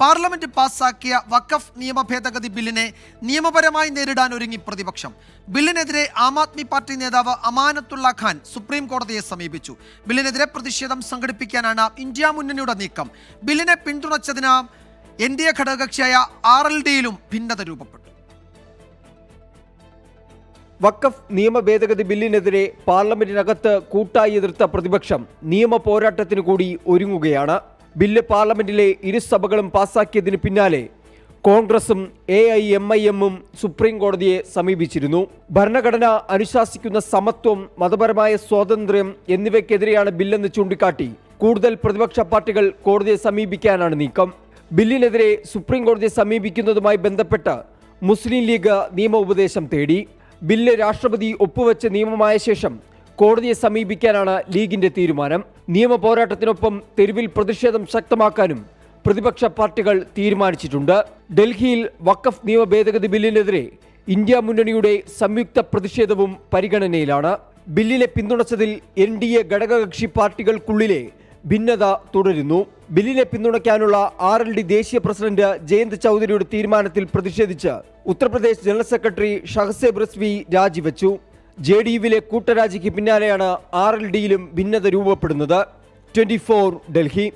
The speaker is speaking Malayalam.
പാർലമെന്റ് പാസാക്കിയ വഖഫ് നിയമ ഭേദഗതി ബില്ലിനെ നിയമപരമായി നേരിടാൻ ഒരുങ്ങി പ്രതിപക്ഷം. ബില്ലിനെതിരെ ആം ആദ്മി പാർട്ടി നേതാവ് അമാനത്തുള്ള ഖാൻ സുപ്രീം കോടതിയെ സമീപിച്ചു. ബില്ലിനെതിരെ പ്രതിഷേധം സംഘടിപ്പിക്കാനാണ് ഇന്ത്യ മുന്നണിയുടെ നീക്കം. ബില്ലിനെ പിന്തുണച്ചതിന് എൻ ഡി എ ഘടകകക്ഷിയായ ആർ എൽ ഡിയിലും ഭിന്നത രൂപപ്പെട്ടു. വഖഫ് നിയമ ഭേദഗതി ബില്ലിനെതിരെ പാർലമെന്റിനകത്ത് കൂട്ടായി എതിർത്ത പ്രതിപക്ഷം നിയമ പോരാട്ടത്തിന് കൂടി ഒരുങ്ങുകയാണ്. ബില്ല് പാർലമെന്റിലെ ഇരുസഭകളും പാസാക്കിയതിന് പിന്നാലെ കോൺഗ്രസും എ ഐ എം ഐ എമ്മും സുപ്രീം കോടതിയെ സമീപിച്ചിരുന്നു. ഭരണഘടന അനുശാസിക്കുന്ന സമത്വം മതപരമായ സ്വാതന്ത്ര്യം എന്നിവയ്ക്കെതിരെയാണ് ബില്ലെന്ന് ചൂണ്ടിക്കാട്ടി കൂടുതൽ പ്രതിപക്ഷ പാർട്ടികൾ കോടതിയെ സമീപിക്കാനാണ് നീക്കം. ബില്ലിനെതിരെ സുപ്രീം കോടതിയെ സമീപിക്കുന്നതുമായി ബന്ധപ്പെട്ട് മുസ്ലിം ലീഗ് നിയമ ഉപദേശം തേടി. ബില്ല് രാഷ്ട്രപതി ഒപ്പുവെച്ച നിയമമായ ശേഷം കോടതിയെ സമീപിക്കാനാണ് ലീഗിന്റെ തീരുമാനം. നിയമ പോരാട്ടത്തിനൊപ്പം തെരുവിൽ പ്രതിഷേധം ശക്തമാക്കാനും പ്രതിപക്ഷ പാർട്ടികൾ തീരുമാനിച്ചിട്ടുണ്ട്. ഡൽഹിയിൽ വഖഫ് നിയമ ഭേദഗതി ബില്ലിനെതിരെ ഇന്ത്യ മുന്നണിയുടെ സംയുക്ത പ്രതിഷേധവും പരിഗണനയിലാണ്. ബില്ലിനെ പിന്തുണച്ചതിൽ എൻ ഡി എ ഘടകകക്ഷി പാർട്ടികൾക്കുള്ളിലെ ഭിന്നത തുടരുന്നു. ബില്ലിനെ പിന്തുണയ്ക്കാനുള്ള ആർ എൽ ഡി ദേശീയ പ്രസിഡന്റ് ജയന്ത് ചൗധരിയുടെ തീരുമാനത്തിൽ പ്രതിഷേധിച്ച് ഉത്തർപ്രദേശ് ജനറൽ സെക്രട്ടറി ഷഹസേബ് റസ്വി രാജിവെച്ചു. ജെ ഡി യുവിലെ കൂട്ടരാജിക്ക് പിന്നാലെയാണ് ആർ എൽ ഡിയിലും ഭിന്നത രൂപപ്പെടുന്നത്. ട്വന്റി ഡൽഹി.